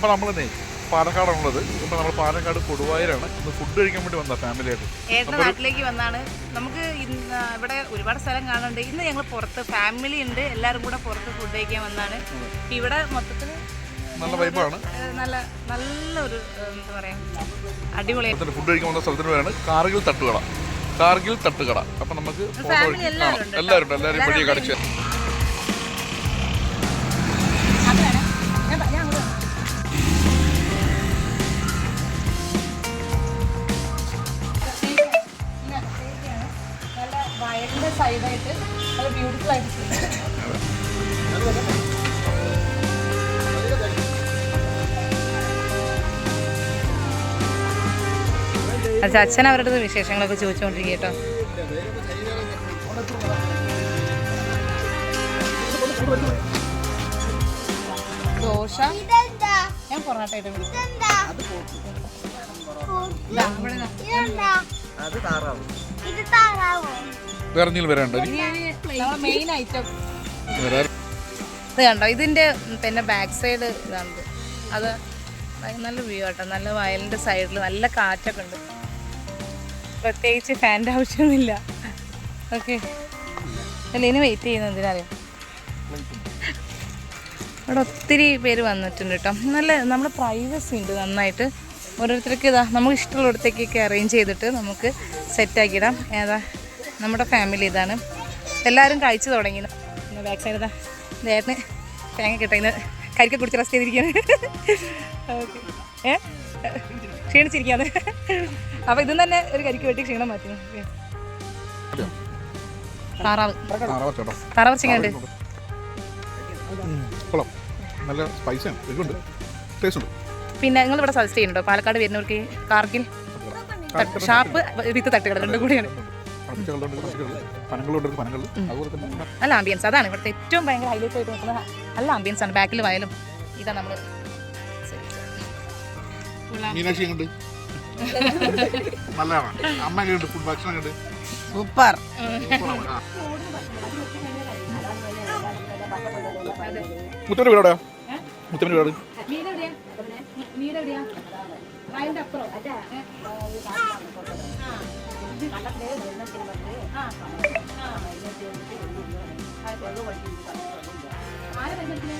അപ്പോൾ നമ്മളെന്നേ പാലക്കാടാണുള്ളത്. ഇപ്പൊ നമ്മൾ പാലക്കാട് കൊടുവായൂരാണ്. ഇന്ന് ഫുഡ് കഴിക്കാൻ വേണ്ടി വന്ന ഫാമിലിയായിട്ട് ഏട്ടന്റെ നാട്ടിലേക്ക് വന്നാണ്. നമുക്ക് ഇന്ന് ഇവിടെ ഒരുപാട് സ്ഥലം കാണുന്നുണ്ട് ഇന്ന് ഞങ്ങൾ പുറത്ത് ഫാമിലി ഉണ്ട്. എല്ലാവരും കൂടെ പുറത്ത് ഫുഡ് കഴിക്കാൻ വന്നാണ്. ഇവിടെ മൊത്തത്തിൽ നല്ല വൈബാണ് നല്ല നല്ലൊരു എന്താ പറയാ അടിപൊളി സ്ഥലത്തിന് ഫുഡ് കഴിക്കാൻ വന്ന സ്ഥലത്തിന് പേരാണ് കാർഗിൽ തട്ടുകട. കാർഗിൽ തട്ടുകട. അപ്പം നമുക്ക് എല്ലാവരും എല്ലാവരും വഴിയെ കാണിച്ചു നല്ല ബ്യൂട്ടിഫുൾ ആയിട്ട് അച്ഛൻ അവരുടെ അടുത്ത് വിശേഷങ്ങളൊക്കെ ചോദിച്ചുകൊണ്ടിരിക്കുക കേട്ടോ. ദോശ. ഞാൻ പൊറോട്ട ആയിട്ട് അത് താറാവ്. ഇത് താറാവോ. വേറെ എന്തെങ്കിലും വരാനുണ്ടോ മെയിൻ ഐറ്റം ഇത് കണ്ടോ? ഇതിന്റെ പിന്നെ ബാക്ക് സൈഡ് ഇതാണ്. അത് നല്ല വ്യൂ കേട്ടോ നല്ല വയലിന്റെ സൈഡിൽ നല്ല കാറ്റൊക്കെ ഉണ്ട്. പ്രത്യേകിച്ച് ഫാന്റെ ആവശ്യമൊന്നുമില്ല. ഓക്കെ അല്ല ഇനി വെയിറ്റ് ചെയ്യുന്നത് എന്തിനറിയാം ഇവിടെ ഒത്തിരി പേര് വന്നിട്ടുണ്ട് കേട്ടോ. നല്ല നമ്മുടെ പ്രൈവസി ഉണ്ട് നന്നായിട്ട്. ഓരോരുത്തർക്ക് ഇതാ നമുക്ക് ഇഷ്ടമുള്ള ഇഷ്ടമുള്ളിടത്തേക്കൊക്കെ അറേഞ്ച് ചെയ്തിട്ട് നമുക്ക് സെറ്റാക്കിയിടാം ഏതാ നമ്മുടെ ഫാമിലി ഇതാണ്. എല്ലാവരും കഴിച്ചു തുടങ്ങി. ബാക്ക് സൈഡ് ഇതാ ദേഹത്തിന് തേങ്ങ കിട്ടുന്ന കരിക്ക കുടിച്ച് റെസ്റ്റ് ചെയ്തിരിക്കുകയാണ്. ഓക്കെ ഏ? ക്ഷീണിച്ചിരിക്കുകയാണ്. അപ്പോൾ ഇതും തന്നെ ഒരു കരിക്ക് വെട്ടി ക്ഷീണം മാറ്റി. താറാവ്. താറാവ് കൊള്ളാം. നല്ല സ്പൈസാണ് ടേസ്റ്റ് ഉണ്ട്. പിന്നെ നിങ്ങൾ ഇവിടെ സജസ്റ്റ് ചെയ്യുന്നുണ്ടോ? പാലക്കാട് വരുന്നവർക്ക് കാർഗിൽ ഷാപ്പ് വിത്ത് തട്ടുകട രണ്ടും കൂടിയാണ്. നല്ല ആംബിയൻസ് അതാണ് ഇവിടുത്തെ ഏറ്റവും ഭയങ്കര ഹൈലൈറ്റ് ആയിട്ട് നിൽക്കുന്ന നല്ല ആംബിയൻസ് ആണ്. ബാക്കിൽ വയലും ഇതാ നമ്മൾ സൂപ്പർ മുത്തമ്മ നല്ലതാണ്. അമ്മ എങ്ങനെയുണ്ട് വീട് എവിടെയാ അതിന്റെ അപ്പുറം. ആരെ പരിചയത്തിൽ